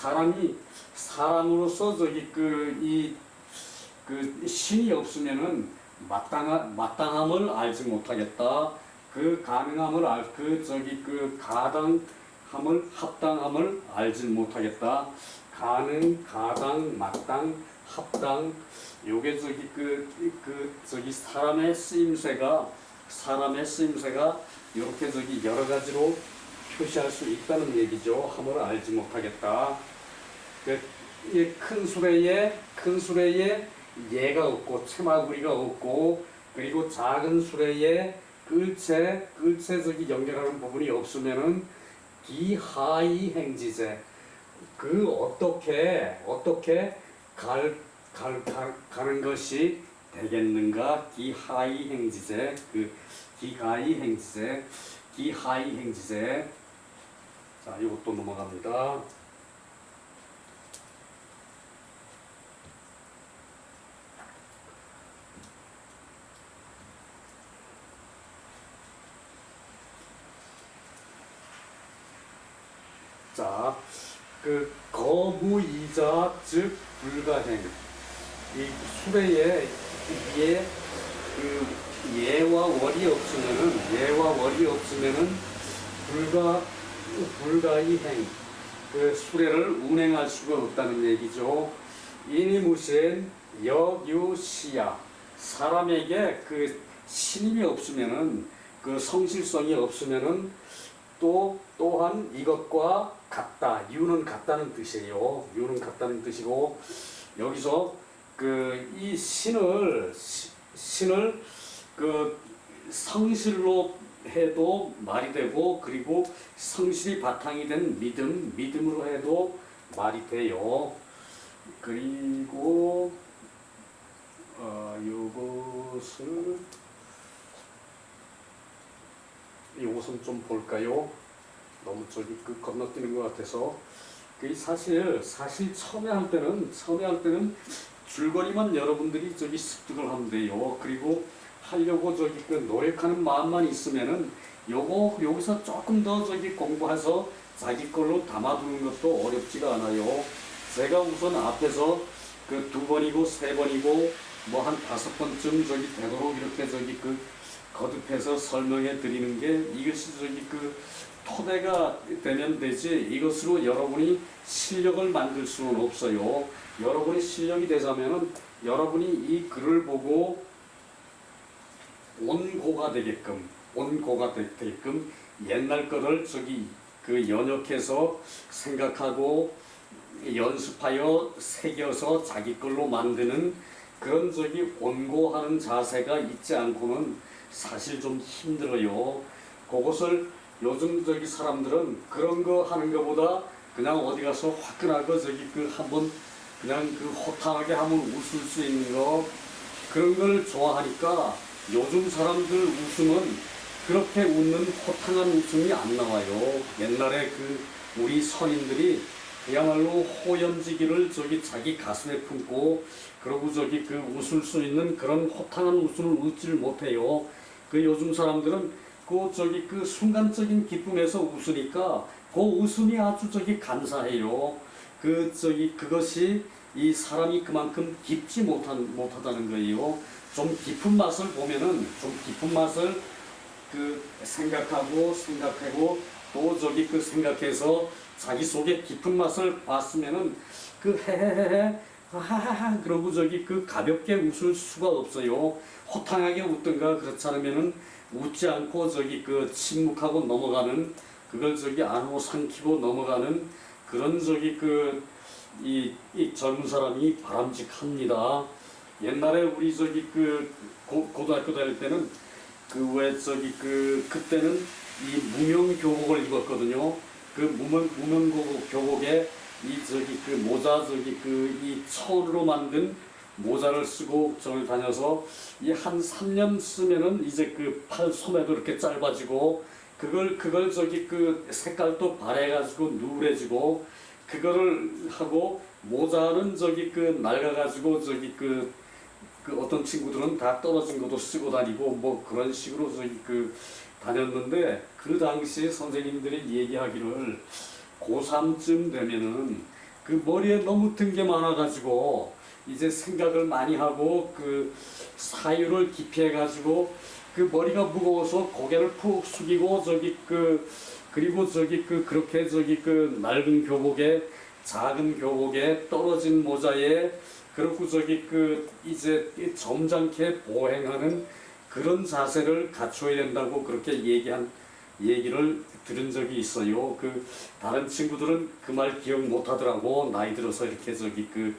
사람이 사람으로서 저기 그이그 신이 없으면은 마땅한 마땅함을 알지 못하겠다. 그 가능함을 알 그 저기 그 가당함을 합당함을 알지 못하겠다. 가능, 가당, 마땅, 합당 요게 저기 그, 그 저기 사람의 쓰임새가 사람의 쓰임새가 이렇게 저기 여러 가지로 표시할 수 있다는 얘기죠. 함을 알지 못하겠다. 그큰 수레에 큰 수레에 예가 없고 채마구리가 없고 그리고 작은 수레에 끌채 저기 연결하는 부분이 없으면은 기하이 행지제. 그 어떻게 어떻게 갈, 갈, 갈 가는 것이 되겠는가? 기하이 행지제. 그 기하이 행지제 기하이 행지제. 자 이것도 넘어갑니다. 자, 그 거무이자 즉 불가행. 이 수레에 예, 그 예와 월이 없으면은 예와 월이 없으면은 불가 불가이행. 그 수레를 운행할 수가 없다는 얘기죠. 이니 무신 여유시야. 사람에게 그 신임이 없으면은 그 성실성이 없으면은 또 또한 이것과 같다. 유는 같다는 뜻이에요. 유는 같다는 뜻이고 여기서 그 이 신을 시- 신을 그 성실로 해도 말이 되고 그리고 성실이 바탕이 된 믿음 믿음으로 해도 말이 돼요. 그리고 어 요것을 이것은 좀 볼까요? 너무 저기 그 건너뛰는 것 같아서 그 사실 사실 처음에 할 때는 처음에 할 때는 줄거리만 여러분들이 저기 습득을 하면 돼요. 그리고 하려고 저기 그 노력하는 마음만 있으면은 요거 여기서 조금 더 저기 공부해서 자기 걸로 담아두는 것도 어렵지가 않아요. 제가 우선 앞에서 그 두 번이고 세 번이고 뭐 한 다섯 번쯤 저기 되도록 이렇게 저기 그 거듭해서 설명해 드리는 게 이것이 저기 그 토대가 되면 되지 이것으로 여러분이 실력을 만들 수는 없어요. 여러분이 실력이 되자면은 여러분이 이 글을 보고 온고가 되게끔 온고가 되- 되게끔 옛날 거를 저기 그 연역해서 생각하고 연습하여 새겨서 자기 걸로 만드는 그런 저기 온고하는 자세가 있지 않고는 사실 좀 힘들어요. 그것을 요즘 저기 사람들은 그런 거 하는 것보다 그냥 어디 가서 화끈하고 저기 그 한번 그냥 그 호탕하게 하면 웃을 수 있는 거 그런 걸 좋아하니까 요즘 사람들 웃음은 그렇게 웃는 호탕한 웃음이 안 나와요. 옛날에 그 우리 선인들이 그야말로 호연지기를 저기 자기 가슴에 품고 그러고 저기 그 웃을 수 있는 그런 호탕한 웃음을 웃지를 못해요. 그 요즘 사람들은 그 저기 그 순간적인 기쁨에서 웃으니까 그 웃음이 아주 저기 감사해요. 그 저기 그것이 이 사람이 그만큼 깊지 못한 못하다는 거예요. 좀 깊은 맛을 보면은 좀 깊은 맛을 그 생각하고 생각하고 또 저기 그 생각해서 자기 속에 깊은 맛을 봤으면은 그 헤헤헤헤 하하하 그러고 저기 그 가볍게 웃을 수가 없어요. 호탕하게 웃든가 그렇지 않으면은 웃지 않고 저기 그 침묵하고 넘어가는 그걸 저기 안으로 삼키고 넘어가는 그런 저기 그이 이 젊은 사람이 바람직합니다. 옛날에 우리 저기 그 고, 고등학교 다닐 때는 그 왜 저기 그 그때는 이 무명 교복을 입었거든요. 그 무명 무명 교복 교복에 이 저기 그 모자 저기 그이 천으로 만든 모자를 쓰고 저를 다녀서 이 한 3년 쓰면은 이제 그 팔 소매도 이렇게 짧아지고 그걸 그걸 저기 그 색깔도 바래가지고 누래지고 그거를 하고 모자는 저기 그 낡아가지고 저기 그, 그 어떤 친구들은 다 떨어진 것도 쓰고 다니고 뭐 그런 식으로 저기 그 다녔는데 그 당시에 선생님들이 얘기하기를 고3쯤 되면은 그 머리에 너무 든 게 많아가지고 이제 생각을 많이 하고 그 사유를 기피해 가지고 그 머리가 무거워서 고개를 푹 숙이고 저기 그 그리고 저기 그 그렇게 저기 그 낡은 교복에 작은 교복에 떨어진 모자에 그리고 저기 그 이제 이 점잖게 보행하는 그런 자세를 갖춰야 된다고 그렇게 얘기한 얘기를 들은 적이 있어요. 그 다른 친구들은 그 말 기억 못 하더라고. 나이 들어서 이렇게 저기 그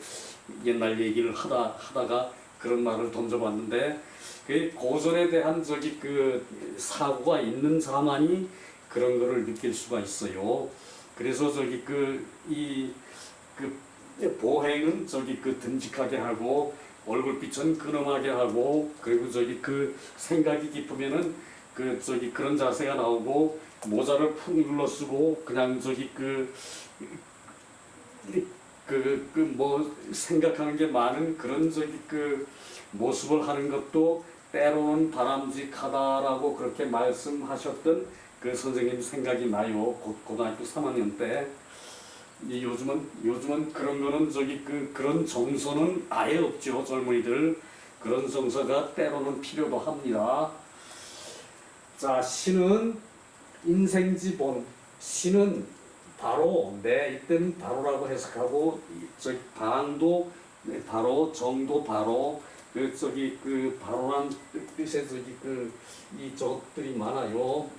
옛날 얘기를 하다 하다가 그런 말을 던져봤는데 그 고전에 대한 저기 그 사고가 있는 사람만이 그런 거를 느낄 수가 있어요. 그래서 저기 그 이그 보행은 저기 그 듬직하게 하고 얼굴빛은 근엄하게 하고 그리고 저기 그 생각이 깊으면은 그 저기 그런 자세가 나오고 모자를 푹 눌러 쓰고 그냥 저기 그 그 그 뭐 생각하는 게 많은 그런 저기 그 모습을 하는 것도 때로는 바람직하다라고 그렇게 말씀하셨던 그 선생님 생각이 나요. 고, 고등학교 3학년 때. 이 요즘은 요즘은 그런 거는 저기 그 그런 정서는 아예 없죠 젊은이들 그런 정서가 때로는 필요도 합니다. 자 신은 인생지본 신은 바로 내 이때는 바로라고 해석하고 이 저기 방도 네, 바로 정도 바로 그 저기 그 바로란 뜻- 뜻의 저기 그 이 저것들이 많아요.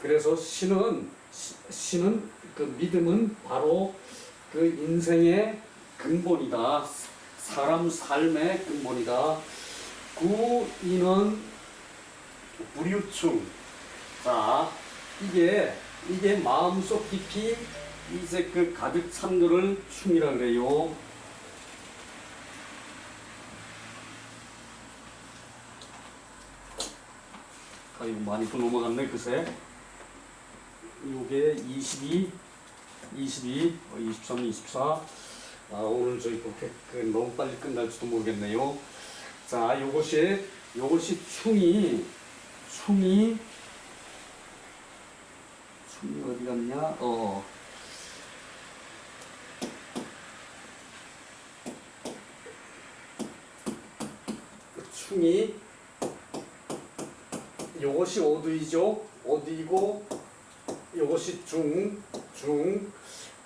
그래서 신은 시- 신은 그 믿음은 바로 그 인생의 근본이다. 사람 삶의 근본이다. 구인은 불유충. 자, 이게 이게 마음속 깊이 이제 그 가득 찬 거를 충이라 그래요. 아, 이거 많이 또 넘어갔네, 그새. 요게 22, 22, 어, 23, 24. 아, 오늘 저희 그렇게 그 너무 빨리 끝날지도 모르겠네요. 자, 요것이, 요것이 충이, 충이, 충이 어디 갔냐? 어. 그 충이, 요것이 오두이죠? 오두이고, 요것이 중, 중.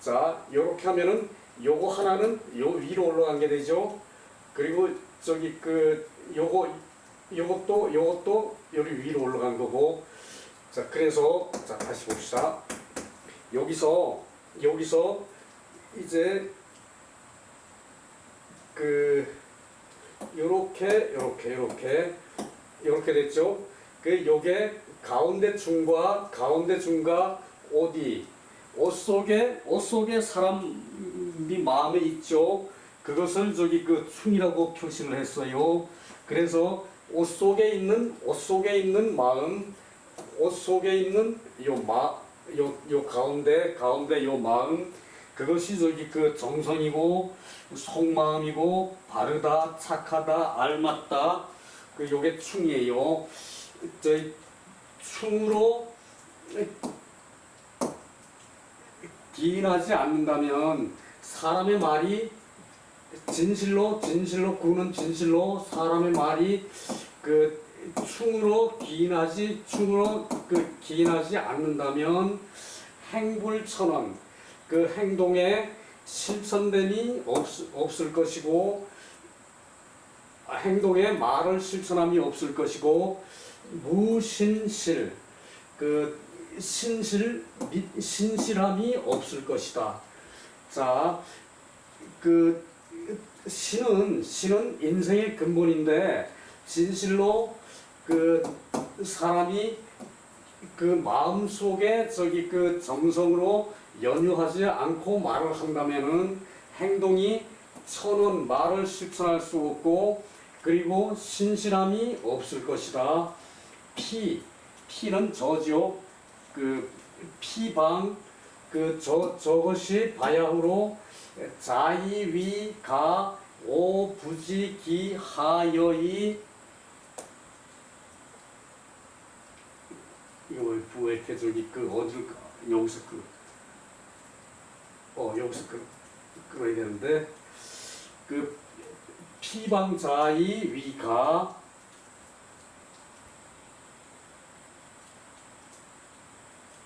자, 요렇게 하면은 요거 하나는 요 위로 올라간 게 되죠. 그리고 저기 그 요거 요것도 요것도 여기 위로 올라간 거고. 자, 그래서 자, 다시 봅시다. 여기서 여기서 이제 그 요렇게 요렇게 요렇게 요렇게 됐죠. 그 요게 가운데 중과 가운데 중과 어디 옷 속에 옷 속에 사람이 마음에 있죠. 그것을 저기 그 충이라고 표시를 했어요. 그래서 옷 속에 있는 옷 속에 있는 마음, 옷 속에 있는 요마요 요 가운데 가운데 요 마음 그것이 저기 그 정성이고 속마음이고 바르다 착하다 알맞다 그 요게 충이에요. 저 충으로 기인하지 않는다면 사람의 말이 진실로 진실로 구는 진실로 사람의 말이 그 충으로 기인하지 충으로 그 기인하지 않는다면 행불천원 그 행동에 실천됨이 없, 없을 것이고 아, 행동에 말을 실천함이 없을 것이고 무신실 그 신실 미- 신실함이 없을 것이다. 자, 그 신은 신은 인생의 근본인데 진실로 그 사람이 그 마음 속에 저기 그 정성으로 연유하지 않고 말을 한다면은 행동이 천원 말을 실천할 수 없고 그리고 신실함이 없을 것이다. 피 피는 저죠. 그 피방 그 저 저것이 바야흐로 자이위가 오부지기 하여이 이거 왜 이렇게 저기 그 여기서 그 어 여기서 그 끊어야 되는데 그 피방자의 위가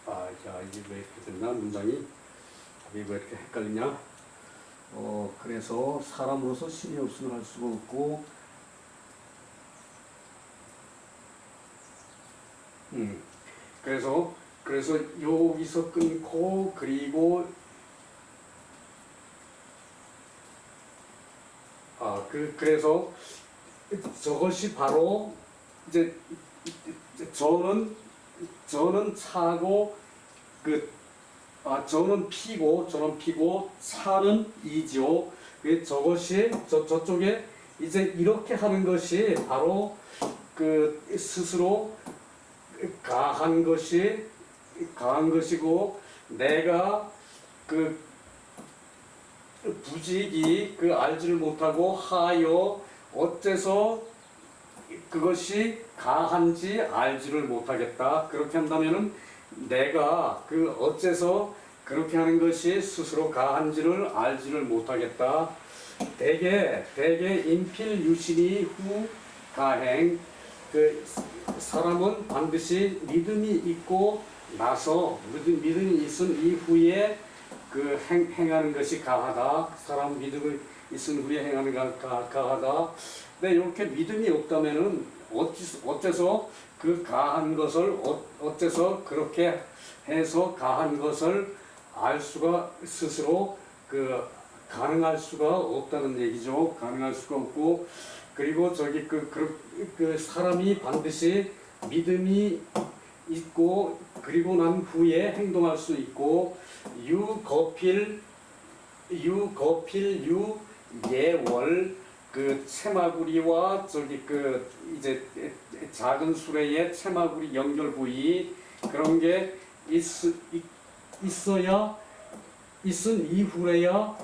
아, 야, 이게 왜 이렇게 됐나 문장이 왜 이렇게 헷갈리냐? 어, 그래서 사람으로서 신이 없으면 할 수가 없고, 음, 그래서 그래서 여기서 끊고 그리고 아, 그 그래서 저것이 바로 이제 저는 저는 차고 그 아, 저는 피고 저는 피고 차는 이죠. 그 저것이 저 저쪽에 이제 이렇게 하는 것이 바로 그 스스로 가한 것이 가한 것이고 내가 그 부직이 그 알지를 못하고 하여 어째서 그것이 가한지 알지를 못하겠다. 그렇게 한다면은 내가 그 어째서 그렇게 하는 것이 스스로 가한지를 알지를 못하겠다. 대개 대개 인필 유신이 후 가행 그 사람은 반드시 믿음이 있고 나서 믿음, 믿음이 있은 이후에 그 행, 행하는 것이 가하다. 사람 믿음이 있은 후에 행하는 가, 가, 가하다. 근데 이렇게 믿음이 없다면은 어째서 그 가한 것을 어, 어째서 그렇게 해서 가한 것을 알 수가 스스로 그 가능할 수가 없다는 얘기죠. 가능할 수가 없고 그리고 저기 그, 그, 그 사람이 반드시 믿음이 있고 그리고 난 후에 행동할 수 있고 유거필 유거필 유예월 그 채마구리와 저기 그 이제 작은 수레의 채마구리 연결 부위 그런 게 있, 있, 있어야 있은 이후에야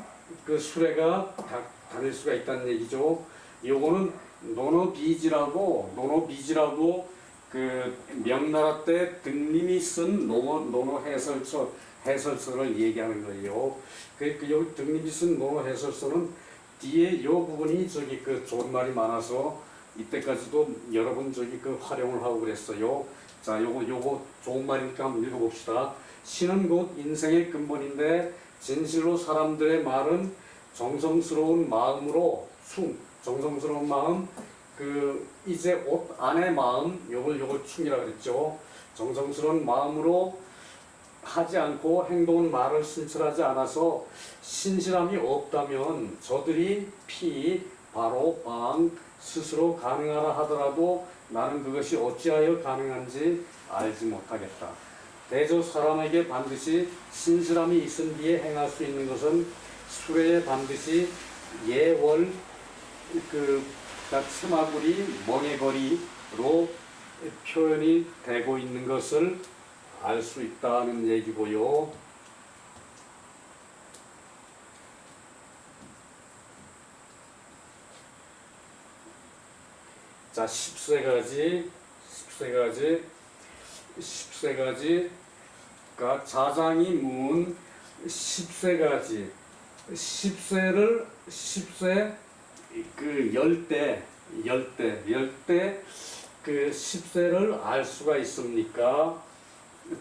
그 수레가 다, 다닐 수가 있다는 얘기죠. 요거는 노노비지라고 노노비지라고 그 명나라 때 등림이 쓴 노노 노노 해설서 해설서를 얘기하는 거예요. 그, 그 여기 등림이 쓴 노노 해설서는 뒤에 요 부분이 저기 그 좋은 말이 많아서 이때까지도 여러 번 저기 그 활용을 하고 그랬어요. 자, 요거 요거 좋은 말이니까 한번 읽어봅시다. 신은 곧 인생의 근본인데 진실로 사람들의 말은 정성스러운 마음으로 충 정성스러운 마음 그 이제 옷 안의 마음 요걸 요걸 충이라 그랬죠. 정성스러운 마음으로 하지 않고 행동은 말을 신철하지 않아서 신실함이 없다면 저들이 피 바로 방 스스로 가능하라 하더라도 나는 그것이 어찌하여 가능한지 알지 못하겠다. 대저 사람에게 반드시 신실함이 있은 뒤에 행할 수 있는 것은 수레에 반드시 예월 그 치마구리 멍해거리로 표현이 되고 있는 것을 알 수 있다는 얘기고요. 자, 10세가지, 10세가지, 10세가지, 가 자장이 문 10세가지, 10세를 10세 그 열대, 열대, 열대 그 10세를 알 수가 있습니까?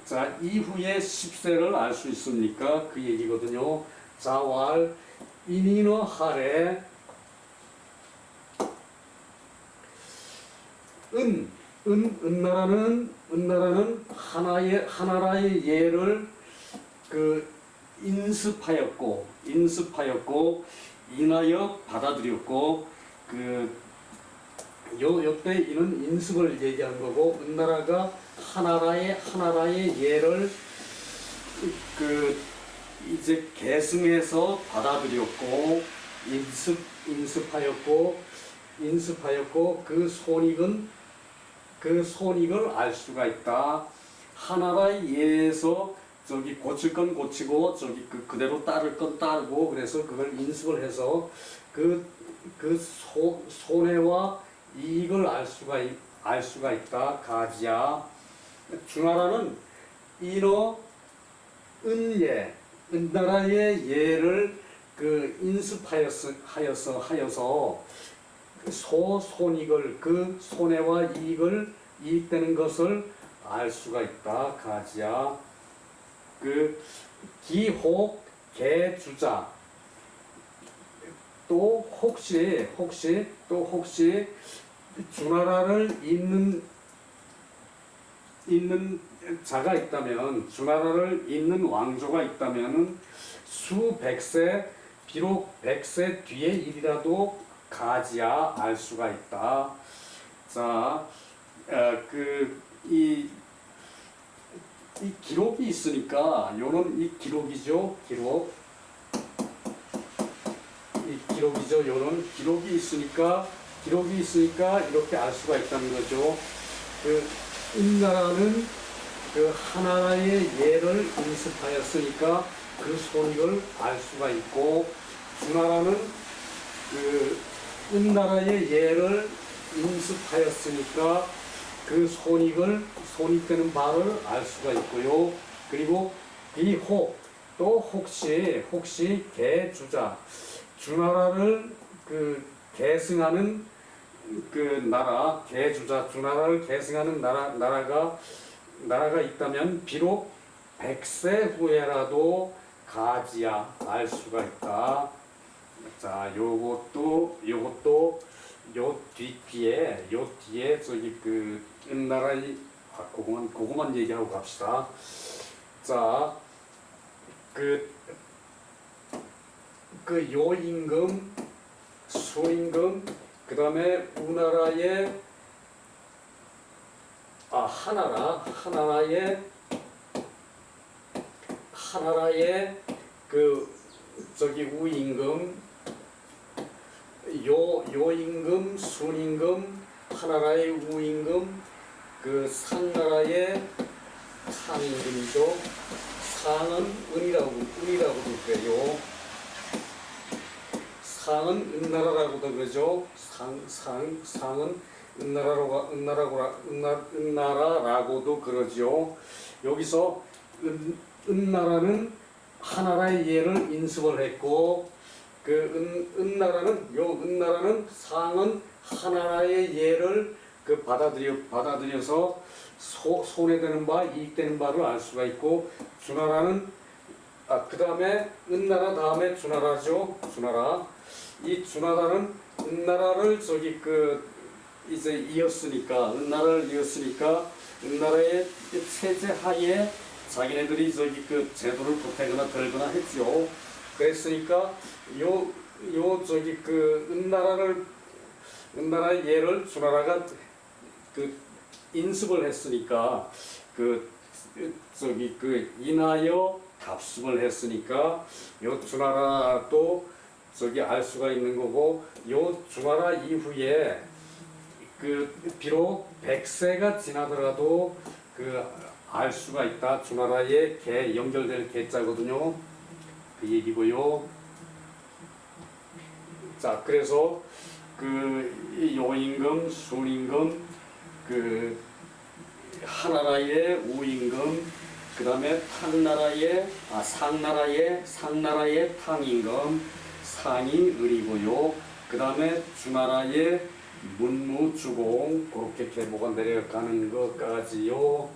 자, 이후에 10세를 알 수 있습니까? 그 얘기거든요. 자왈 이니너 하래 은, 은, 은나라는, 은나라는 하나의, 하나라의 예를 그 인습하였고, 인습하였고, 인하여 받아들였고, 그, 요, 요때 이는 인습을 얘기한 거고, 은나라가 하나라의, 하나라의 예를 그, 이제 계승해서 받아들였고, 인습, 인습하였고, 인습하였고, 그 손익은 그 손익을 알 수가 있다. 하나라의 예에서 저기 고칠 건 고치고 저기 그 그대로 따를 건 따르고 그래서 그걸 인습을 해서 그 그 손해와 이익을 알 수가 있, 알 수가 있다. 가지야. 중하라는 인어 은예 은나라의 예를 그 인습하여서 하여서 하여서 그소 손익을 그 손해와 이익을 이익되는 것을 알 수가 있다. 가지야. 그 기혹 개주자. 또 혹시 혹시 또 혹시 주나라를 잇는 잇는 자가 있다면 주나라를 잇는 왕조가 있다면은 수백세 비록 백세 뒤의 일이라도 가지야 알 수가 있다. 자, 어, 그이 이 기록이 있으니까 요런 이 기록이죠 기록 이 기록이죠 요런 기록이 있으니까 기록이 있으니까 이렇게 알 수가 있다는 거죠 그 인나라는 그 하나의 예를 인습하였으니까 그 손익을 알 수가 있고 주나라는 그 은나라의 예를 인습하였으니까 그 손익을 손익되는 바를 알 수가 있고요. 그리고 비혹 또 혹시 혹시 개주자 주나라를 그 계승하는 그 나라 개주자 주나라를 계승하는 나라 나라가 나라가 있다면 비록 백세 후에라도 가지야 알 수가 있다. 자, 요것도 요것도 요 뒤뒤에 요 뒤에 저기 그 은나라의 아, 그거만 그거만 얘기하고 갑시다. 자, 그, 그 요 임금, 수임금, 그 다음에 우나라의 아 하나라 하나라의 하나라의 그 저기 우임금 요 요임금 순임금 하나라의 우임금 그 상나라의 상임금이죠. 상은 은이라고 은이라고도 그래요 상은 은나라라고도 그러죠. 상 상 상은 은나라로 은나라고 은나 은나라라고도 그러죠. 여기서 은 은나라는 하나라의 예를 인습을 했고 그 은, 은나라는 요 은나라는 상은 하나라의 예를 그 받아들여 받아들여서 소, 손해되는 바 이익되는 바를 알 수가 있고 주나라는 아 그 다음에 은나라 다음에 주나라죠. 주나라 이 주나라는 은나라를 저기 그 이제 이었으니까 은나라를 이었으니까 은나라의 그 체제 하에 자기네들이 저기 그 제도를 보태거나 들거나 했죠. 그랬으니까 요, 요 저기 그 은나라를 은나라의 예를 주나라가 그 인습을 했으니까 그 저기 그 인하여 답습을 했으니까 요 주나라도 저기 알 수가 있는 거고 요 주나라 이후에 그 비록 백세가 지나더라도 그 알 수가 있다. 주나라의 개 연결될 개자거든요. 그 얘기고요. 자, 그래서 그 요임금, 순임금, 그 하나라의 우임금, 그 다음에 탕나라의 아 상나라의 상나라의 탕임금, 상이 을이고요. 그 다음에 주나라의 문무 주공 그렇게 계보가 내려가는 것까지요.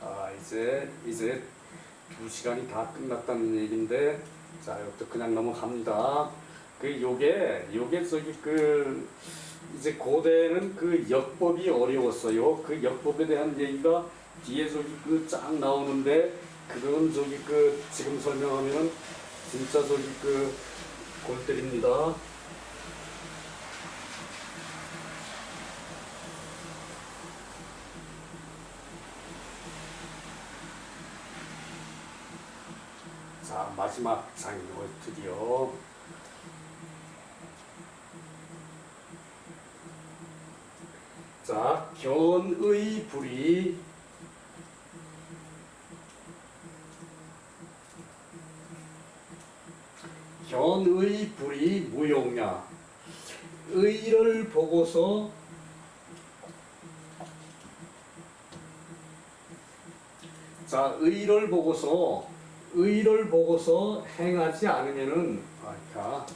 아 이제 이제 두 시간이 다 끝났다는 얘긴데 자 이것도 그냥 넘어갑니다. 그 요게 요게 저기 그 이제 고대는 그 역법이 어려웠어요. 그 역법에 대한 얘기가 뒤에 저기 그 쫙 나오는데 그건 저기 그 지금 설명하면은 진짜 저기 그 골 때립니다. 자 마지막 장이고 드디어 자 견의 불이 견의 불이 무용냐 의를 보고서 자 의를 보고서 의를 보고서 행하지 않으면은 아까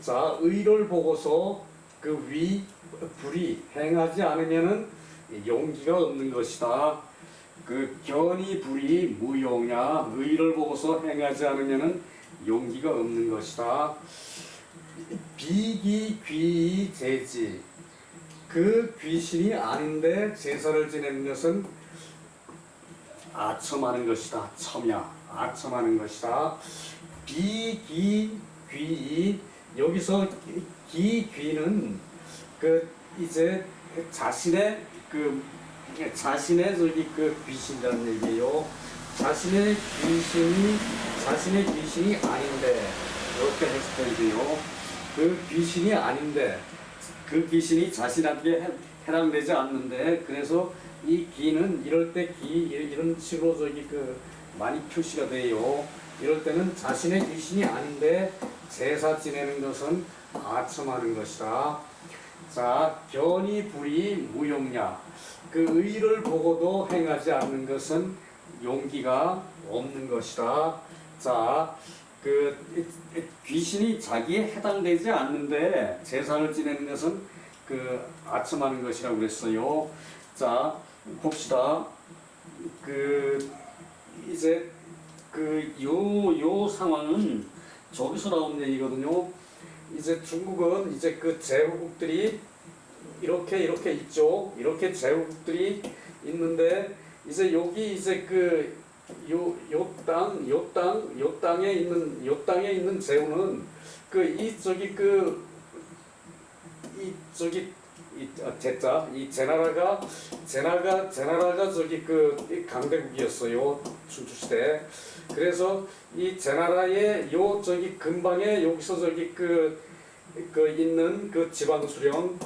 자 의를 보고서 그 위 불이 행하지 않으면은 용기가 없는 것이다. 그 견이 불이 무용야 의를 보고서 행하지 않으면은 용기가 없는 것이다. 비기 귀 제지 그 귀신이 아닌데 제사를 지내는 것은 아첨하는 것이다. 첨야 아첨하는 것이다. 비기 귀 여기서 기 귀는 그 이제 자신의 그 자신의 저기 그 귀신이라는 얘기예요. 자신의 귀신이 자신의 귀신이 아닌데 이렇게 해석해야 돼요. 그 귀신이 아닌데 그 귀신이 자신한테 해- 해당되지 않는데 그래서 이 기는 이럴 때 기 이런 식으로 저기 그 많이 표시가 돼요. 이럴 때는 자신의 귀신이 아닌데 제사 지내는 것은 아첨하는 것이다. 자, 견이 불이 무용냐. 그 의를 보고도 행하지 않는 것은 용기가 없는 것이다. 자, 그 귀신이 자기에 해당되지 않는데 제사를 지내는 것은 그 아첨하는 것이라고 그랬어요. 자, 봅시다. 그 이제 그요요 상황은 저기서 나온 얘기거든요. 이제 중국은 이제 그 제후국들이 이렇게 이렇게 있죠. 이렇게 제후국들이 있는데 이제 여기 이제 그 요 요 땅, 요 땅, 요 땅에 있는 요 땅에 있는 제후는 그 이 저기 그 이 저기 이 아, 제자 이 제나라가 제나가 제나라가 저기 그 강대국이었어요 춘추 시대. 그래서 이 제나라의 요 저기 근방에 여기서 저기 그, 그 있는 그 지방 수령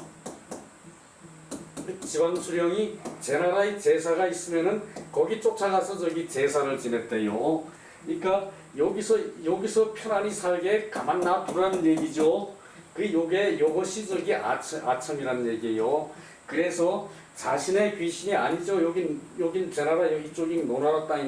지방 수령이 제 나라의 제사가 있으면은 거기 쫓아가서 저기 제사를 지냈대요. 그러니까 여기서 여기서 편안히 살게 가만 놔두라는 얘기죠. 그 요게 요것이 저기 아첨, 아첨이라는 얘기예요. 그래서 자신의 귀신이 아니죠. 여긴 여긴 제 나라 여기 쪽이 노나라 땅인